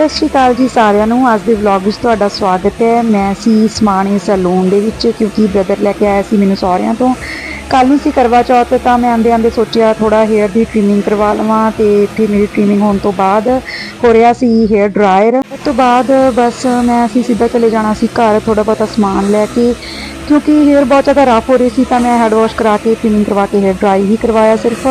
ਸਤਿ ਸ਼੍ਰੀ ਅਕਾਲ ਜੀ ਸਾਰਿਆਂ ਨੂੰ। ਅੱਜ ਦੇ ਵਲੌਗ ਵਿੱਚ ਤੁਹਾਡਾ ਸਵਾਗਤ ਹੈ। ਮੈਂ ਸੀ ਸਮਾਣੇ ਸੈਲੂਨ ਦੇ ਵਿੱਚ ਕਿਉਂਕਿ ਬ੍ਰਦਰ ਲੈ ਕੇ ਆਇਆ ਸੀ ਮੈਨੂੰ ਸਹੁਰਿਆਂ ਤੋਂ। ਕੱਲ ਨੂੰ ਸੀ ਕਰਵਾ ਚੌਥ, ਤਾਂ ਮੈਂ ਆਂਦੇ ਆਂਦੇ ਸੋਚਿਆ ਥੋੜਾ ਹੇਅਰ ਦੀ ਟ੍ਰੀਮਿੰਗ ਕਰਵਾ ਲਵਾਂ ਤੇ ਇੱਥੇ ਮੇਰੀ ਟ੍ਰੀਮਿੰਗ ਹੋਣ ਤੋਂ ਬਾਅਦ ਹੋ ਰਿਹਾ ਸੀ ਹੇਅਰ ਡਰਾਇਰ ਉਸ ਤੋਂ ਬਾਅਦ ਬਸ ਮੈਂ ਅਸੀਂ ਸਿੱਧਾ ਚਲੇ ਜਾਣਾ ਸੀ ਘਰ ਥੋੜਾ ਬਹੁਤਾ ਸਮਾਨ ਲੈ ਕੇ। ਕਿਉਂਕਿ ਹੇਅਰ ਬਹੁਤ ਜ਼ਿਆਦਾ ਰਫ ਹੋ ਰਹੀ ਸੀ, ਤਾਂ ਮੈਂ ਹੈਡ ਵਾਸ਼ ਕਰਾ ਕੇ ਟ੍ਰਿਮਿੰਗ ਕਰਵਾ ਕੇ ਹੇਅਰ ਡਰਾਈ ਹੀ ਕਰਵਾਇਆ ਸਿਰਫ।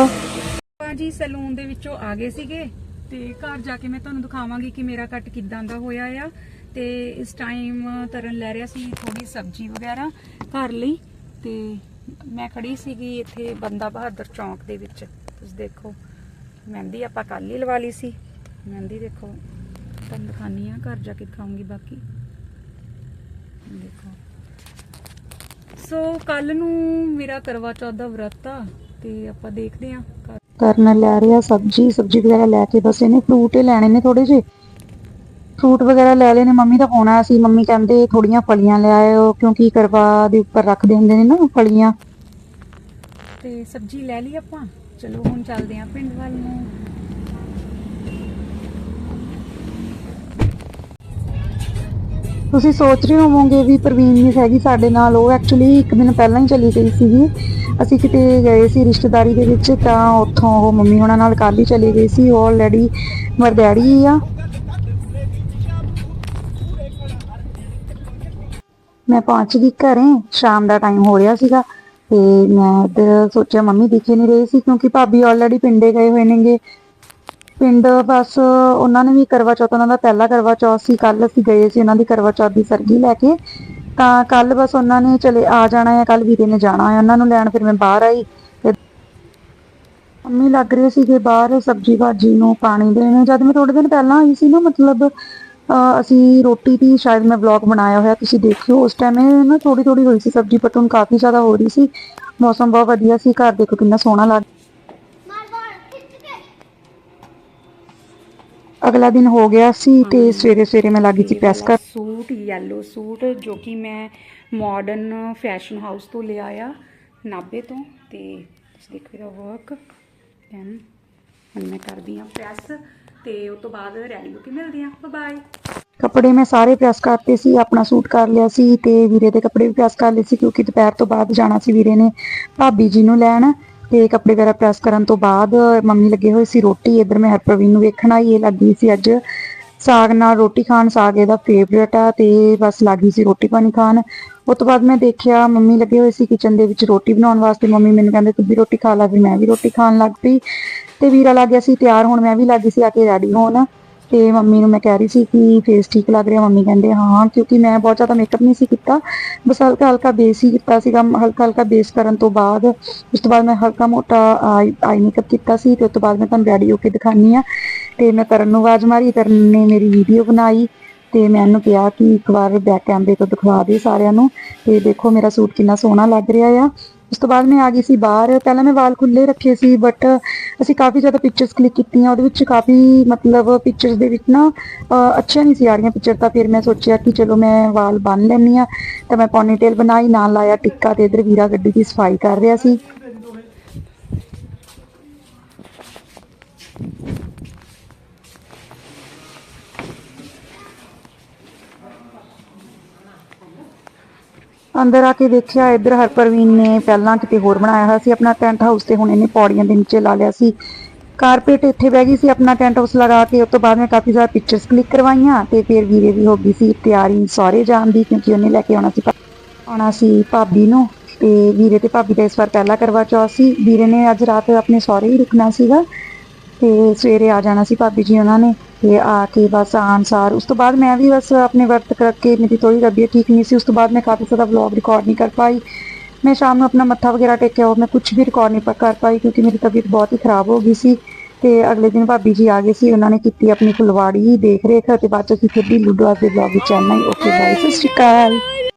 ਜੀ ਸੈਲੂਨ ਦੇ ਵਿੱਚੋਂ ਆ ਗਏ ਸੀਗੇ। ਤੇ ਘਰ ਜਾ ਕੇ ਮੈਂ ਤੁਹਾਨੂੰ ਦਿਖਾਵਾਂਗੀ ਕਿ ਮੇਰਾ ਕੱਟ ਕਿੱਦਾਂ ਦਾ ਹੋਇਆ ਆ। ਤੇ ਇਸ ਟਾਈਮ ਤਰਨ ਲੈ ਰਿਹਾ ਸੀ ਥੋੜੀ ਸਬਜ਼ੀ ਵਗੈਰਾ ਘਰ ਲਈ ਤੇ ਮੈਂ ਖੜੀ ਸੀਗੀ ਇੱਥੇ ਬੰਦਾ ਬਹਾਦਰ ਚੌਂਕ ਦੇ ਵਿੱਚ। ਤੁਸੀਂ ਦੇਖੋ, ਮਹਿੰਦੀ ਆਪਾਂ ਕੱਲ ਹੀ ਲਵਾ ਲਈ ਸੀ। ਮਹਿੰਦੀ ਦੇਖੋ, ਤੁਹਾਨੂੰ ਦਿਖਾਨੀ ਆ ਘਰ ਜਾ ਕੇ ਦਿਖਾਉਂਗੀ ਬਾਕੀ। ਦੇਖੋ। ਸੋ ਕੱਲ ਨੂੰ ਮੇਰਾ ਕਰਵਾ ਚੌਥ ਦਾ ਵਰਤ ਆ ਤੇ ਆਪਾਂ ਦੇਖਦੇ ਆਂ ਘਰ ਕਰਨ ਲੈ ਰਿਹਾ ਸਬਜੀ ਸਬਜੀ ਵਗੈਰਾ ਲੈ ਕੇ ਬਸ ਇਹਨੇ ਫਰੂਟ ਹੀ ਲੈਣੇ ਨੇ ਥੋੜੇ ਜਿਹੇ। ਫਰੂਟ ਵਗੈਰਾ ਲੈ ਨੇ ਮੰਮੀ ਦਾ ਫੋਨ ਆਇਆ ਸੀ ਮੰਮੀ ਕਹਿੰਦੇ ਥੋੜੀਆਂ ਫਲੀਆਂ ਲੈ ਆਇਓ ਕਿਉਂਕਿ ਕਰਵਾ ਦੇ ਉੱਪਰ ਰੱਖਦੇ ਹੁੰਦੇ ਨੇ ਨਾ ਫਲੀਆਂ। ਤੇ ਸਬਜ਼ੀ ਲੈ ਲਈ ਆਪਾਂ? ਚਲੋ ਹੁਣ ਚੱਲਦੇ ਆਂ ਪਿੰਡ ਵੱਲ ਨੂੰ। ਤੁਸੀਂ ਸੋਚ ਰਹੇ ਹੋਵੋਗੇ ਵੀ ਪ੍ਰਵੀਨ ਨਹੀਂ ਹੈਗੀ ਸਾਡੇ ਨਾਲ ਉਹ ਐਕਚੁਅਲੀ ਇੱਕ ਦਿਨ ਪਹਿਲਾਂ ਹੀ ਚਲੀ ਗਈ ਸੀਗੀ। ਅਸੀਂ ਕਿਤੇ ਗਏ ਸੀ ਰਿਸ਼ਤੇਦਾਰੀ ਦੇ ਵਿੱਚ ਤਾਂ ਉੱਥੋਂ ਉਹ ਮੰਮੀ ਉਹਨਾਂ ਨਾਲ ਕੱਲ ਹੀ ਚਲੀ ਗਈ ਸੀ, ਉਹ ਆਲਰੇਡੀ ਮਰਦੈੜੀ ਆ। ਮੈਂ ਪਹੁੰਚ ਗਈ ਘਰੇ, ਸ਼ਾਮ ਦਾ ਟਾਈਮ ਹੋ ਰਿਹਾ ਸੀਗਾ ਤੇ ਮੈਂ ਇੱਧਰ ਸੋਚਿਆ ਮੰਮੀ ਦਿਖੇ ਨਹੀਂ ਰਹੇ ਸੀ ਕਿਉਂਕਿ ਭਾਬੀ ਆਲਰੇਡੀ ਪਿੰਡੇ ਗਏ ਹੋਏ ਨੇਗੇ। ਪਿੰਡ ਬਸ ਉਹਨਾਂ ਨੇ ਵੀ ਕਰਵਾ ਚੌਥ, ਉਹਨਾਂ ਦਾ ਪਹਿਲਾ ਕਰਵਾ ਚੌਥ ਸੀ ਕੱਲ ਅਸੀਂ ਗਏ ਸੀ ਉਹਨਾਂ ਦੀ ਕਰਵਾ ਚੌਥ ਦੀ ਸਰਗੀ ਲੈ ਕੇ। ਤਾਂ ਕੱਲ ਬਸ ਉਹਨਾਂ ਨੇ ਚਲੇ ਆ ਜਾਣਾ ਹੈ ਕੱਲ ਵੀਰੇ ਨੇ ਜਾਣਾ ਹੈ ਉਹਨਾਂ ਨੂੰ ਲੈਣ ਫਿਰ ਮੈਂ ਬਾਹਰ ਆਈ। ਤੇ ਮੰਮੀ ਲੱਗ ਰਹੇ ਸੀਗੇ ਬਾਹਰ ਸਬਜੀ ਭਾਜੀ ਨੂੰ ਪਾਣੀ ਦੇਣ। ਜਦ ਮੈਂ ਥੋੜੇ ਦਿਨ ਪਹਿਲਾਂ ਆਈ ਸੀ ਨਾ, ਮਤਲਬ, ਅਹ, ਅਸੀਂ ਰੋਟੀ ਦੀ ਸ਼ਾਇਦ ਮੈਂ ਵਲੌਗ ਬਣਾਇਆ ਹੋਇਆ, ਤੁਸੀਂ ਦੇਖਿਓ। ਉਸ ਟਾਈਮ ਇਹ ਨਾ ਥੋੜੀ ਥੋੜੀ ਹੋਈ ਸੀ ਸਬਜੀ ਪਰ ਹੁਣ ਕਾਫੀ ਜ਼ਿਆਦਾ ਹੋ ਰਹੀ ਸੀ। ਮੌਸਮ ਬਹੁਤ ਵਧੀਆ ਸੀ, ਘਰ ਦੇਖੋ ਕਿੰਨਾ ਸੋਹਣਾ ਲੱਗ ਅਗਲਾ ਦਿਨ ਹੋ ਗਿਆ ਸੀ ਤੇ ਸਵੇਰੇ ਸਵੇਰੇ ਮੈਂ ਲੱਗੀ ਸੀ ਪ੍ਰੈਸ ਕਰ ਸੂਟ ਯੈਲੋ ਸੂਟ ਜੋ ਕਿ ਮੈਂ ਮਾਡਰਨ ਫੈਸ਼ਨ ਹਾਊਸ ਤੋਂ ਲਿਆ ਆ ਨਾਬੇ ਤੋਂ ਤੇ ਤੁਸੀਂ ਦੇਖੋ ਇਹਦਾ ਵਰਕ ਦੈਨ ਹੁਣ ਮੈਂ ਕਰਦੀ ਆ ਪ੍ਰੈਸ ਤੇ ਉਸ ਤੋਂ ਬਾਅਦ ਰੈਡੀ ਹੋ ਕੇ ਮਿਲਦੇ ਆ ਬਾਏ ਕੱਪੜੇ ਮੈਂ ਸਾਰੇ ਪ੍ਰੈਸ ਕਰਤੇ ਸੀ ਆਪਣਾ ਸੂਟ ਕਰ ਲਿਆ ਸੀ ਤੇ ਵੀਰੇ ਦੇ ਕੱਪੜੇ ਵੀ ਪ੍ਰੈਸ ਕਰ ਲਏ ਸੀ ਕਿਉਂਕਿ ਦੁਪਹਿਰ ਤੋਂ ਬਾਅਦ ਜਾਣਾ ਸੀ ਵੀਰੇ ਨੇ ਭਾਬੀ ਜੀ ਨੂੰ ਲੈਣ। ਤੇ ਕੱਪੜੇ ਵਗੈਰਾ ਪ੍ਰੈਸ ਕਰਨ ਤੋਂ ਬਾਅਦ ਮੰਮੀ ਲੱਗੇ ਹੋਏ ਸੀ ਰੋਟੀ। ਇੱਧਰ ਮੈਂ ਹਰਪ੍ਰਵੀਨ ਨੂੰ ਵੇਖਣਾ ਆਈ, ਇਹ ਲੱਗੀ ਸੀ ਅੱਜ ਸਾਗ ਨਾਲ ਰੋਟੀ ਖਾਣ। ਸਾਗ ਇਹਦਾ ਫੇਵਰੇਟ ਆ ਤੇ ਬਸ ਲੱਗੀ ਸੀ ਰੋਟੀ ਪਾਣੀ ਖਾਣ। ਉਸ ਤੋਂ ਬਾਅਦ ਮੈਂ ਦੇਖਿਆ ਮੰਮੀ ਲੱਗੇ ਹੋਏ ਸੀ ਕਿਚਨ ਦੇ ਵਿੱਚ ਰੋਟੀ ਬਣਾਉਣ ਵਾਸਤੇ। ਮੰਮੀ ਮੈਨੂੰ ਕਹਿੰਦੇ, ਤੂੰ ਵੀ ਰੋਟੀ ਖਾ ਲੈ, ਫਿਰ ਮੈਂ ਵੀ ਰੋਟੀ ਖਾਣ ਲੱਗ ਪਈ। ਤੇ ਵੀਰਾ ਲੱਗ ਗਿਆ ਸੀ ਤਿਆਰ ਹੁਣ, ਮੈਂ ਵੀ ਲੱਗ ਗਈ ਸੀ ਆ ਕੇ ਰੈਡੀ ਹੋਣ। ਤੇ ਮੰਮੀ ਨੂੰ ਮੈਂ ਕਹਿ ਰਹੀ ਸੀ ਕਿ ਫੇਸ ਠੀਕ ਲੱਗ ਰਿਹਾ, ਮੰਮੀ ਕਹਿੰਦੇ ਹਾਂ, ਕਿਉਂਕਿ ਮੈਂ ਬਹੁਤ ਜ਼ਿਆਦਾ ਮੇਕਅਪ ਨਹੀਂ ਸੀ ਕੀਤਾ। ਬਸ ਹਲਕਾ ਹਲਕਾ ਬੇਸ ਹੀ ਕੀਤਾ ਸੀਗਾ, ਹਲਕਾ ਹਲਕਾ ਬੇਸ ਕਰਨ ਤੋਂ ਬਾਅਦ, ਉਸ ਤੋਂ ਬਾਅਦ ਮੈਂ ਹਲਕਾ ਮੋਟਾ ਆਈ ਮੇਕਅਪ ਕੀਤਾ ਸੀ ਤੇ ਉਸ ਤੋਂ ਬਾਅਦ ਮੈਂ ਤੁਹਾਨੂੰ ਰੈਡੀ ਹੋ ਕੇ ਦਿਖਾਨੀ ਆ ਤੇ ਮੈਂ ਕਰਨ ਨੂੰ ਆਵਾਜ਼ ਮਾਰੀ, ਕਰਨ ਨੇ ਮੇਰੀ ਵੀਡੀਓ ਬਣਾਈ ਤੇ ਮੈਂ ਉਹਨੂੰ ਕਿਹਾ ਕਿ ਇੱਕ ਵਾਰ ਬੈਕ ਕੈਮਰੇ ਤੋਂ ਦਿਖਾ ਦੇ ਸਾਰਿਆਂ ਨੂੰ। ਤੇ ਦੇਖੋ ਮੇਰਾ ਸੂਟ ਕਿੰਨਾ ਸੋਹਣਾ ਲੱਗ ਰਿਹਾ ਆ। ਉਸ ਤੋਂ ਬਾਅਦ ਮੈਂ ਆ ਗਈ ਸੀ ਬਾਹਰ। ਪਹਿਲਾਂ ਮੈਂ ਵਾਲ ਖੁੱਲੇ ਰੱਖੇ ਸੀ ਬਟ ਅਸੀਂ ਕਾਫੀ ਜ਼ਿਆਦਾ ਪਿਕਚਰਸ ਕਲਿੱਕ ਕੀਤੀਆਂ। ਉਹਦੇ ਵਿੱਚ ਕਾਫੀ ਮਤਲਬ ਪਿਕਚਰਸ ਦੇ ਵਿੱਚ ਨਾ ਅਹ, ਅੱਛੀਆਂ ਨਹੀਂ ਸੀ ਆ ਰਹੀਆਂ ਪਿਕਚਰ ਤਾਂ ਫਿਰ ਮੈਂ ਸੋਚਿਆ ਕਿ ਚਲੋ ਮੈਂ ਵਾਲ ਬੰਨ ਲੈਣੀ ਆ ਤਾਂ ਮੈਂ ਪੋਨੀਟੇਲ ਬਣਾਈ ਨਾਲ ਲਾਇਆ ਟਿੱਕਾ ਤੇ ਇਧਰ ਵੀਰਾ ਗੱਡੀ ਦੀ ਸਫ਼ਾਈ ਕਰ ਰਿਹਾ ਸੀ। ਅੰਦਰ ਆ ਕੇ ਦੇਖਿਆ ਇੱਧਰ ਹਰਪ੍ਰਵੀਨ ਨੇ ਪਹਿਲਾਂ ਕਿਤੇ ਹੋਰ ਬਣਾਇਆ ਹੋਇਆ ਸੀ, ਆਪਣਾ ਟੈਂਟ ਹਾਊਸ ਤੇ ਹੁਣ ਇਹਨੇ ਪੌੜੀਆਂ ਦੇ ਨੀਚੇ ਲਾ ਲਿਆ ਸੀ। ਕਾਰਪੇਟ ਇੱਥੇ ਬਹਿ ਗਈ ਸੀ, ਆਪਣਾ ਟੈਂਟ ਹਾਊਸ ਲਗਾ ਕੇ, ਉਸ ਤੋਂ ਬਾਅਦ ਮੈਂ ਕਾਫੀ ਜ਼ਿਆਦਾ ਪਿਕਚਰਸ ਕਲਿੱਕ ਕਰਵਾਈਆਂ ਤੇ ਫਿਰ ਵੀਰੇ ਵੀ ਹੋ ਗਈ ਸੀ, ਤਿਆਰੀ ਸਹੁਰੇ ਜਾਣ ਦੀ ਕਿਉਂਕਿ ਉਹਨੇ ਲੈ ਕੇ ਆਉਣਾ ਸੀ ਆਉਣਾ ਸੀ ਭਾਬੀ ਨੂੰ ਤੇ ਵੀਰੇ ਤੇ ਭਾਬੀ ਦਾ ਇਸ ਵਾਰ ਪਹਿਲਾ ਕਰਵਾ ਚੌਥ ਸੀ। ਵੀਰੇ ਨੇ ਅੱਜ ਰਾਤ ਆਪਣੇ ਸਹੁਰੇ ਹੀ ਰੁਕਣਾ ਸੀਗਾ। ਤੇ ਸਵੇਰੇ ਆ ਜਾਣਾ ਸੀ ਭਾਬੀ ਜੀ ਉਹਨਾਂ ਨੇ ਤੇ ਆ ਕੇ ਬਸ ਆਨਸਾਰ ਉਸ ਤੋਂ ਬਾਅਦ ਮੈਂ ਵੀ ਬਸ ਆਪਣੇ ਵਰਤ ਕਰਕੇ ਮੇਰੀ ਥੋੜੀ ਤਬੀਅਤ ਠੀਕ ਨਹੀਂ ਸੀ। ਉਸ ਤੋਂ ਬਾਅਦ ਮੈਂ ਕਾਫੀ ਜ਼ਿਆਦਾ ਵਲੌਗ ਰਿਕਾਰਡ ਨਹੀਂ ਕਰ ਪਾਈ। ਮੈਂ ਸ਼ਾਮ ਨੂੰ ਆਪਣਾ ਮੱਥਾ ਵਗੈਰਾ ਟੇਕਿਆ ਉਹ ਮੈਂ ਕੁਝ ਵੀ ਰਿਕਾਰਡ ਨਹੀਂ ਕਰ ਪਾਈ ਕਿਉਂਕਿ ਮੇਰੀ ਤਬੀਅਤ ਬਹੁਤ ਹੀ ਖਰਾਬ ਹੋ ਗਈ ਸੀ। ਤੇ ਅਗਲੇ ਦਿਨ ਭਾਬੀ ਜੀ ਆ ਗਏ ਸੀ, ਉਹਨਾਂ ਨੇ ਕੀਤੀ ਆਪਣੀ ਫੁਲਵਾੜੀ ਦੇਖ ਰੇਖ ਤੇ ਬਾਅਦ ਚ ਅਸੀਂ ਫਿਰ ਵੀ ਲੂਡੋ ਦੇ ਵਲੌਗ ਵਿੱਚ ਆਣਾ ਹੀ। ਓਕੇ ਬਾਏ ਸਤਿ ਸ਼੍ਰੀ ਅਕਾਲ।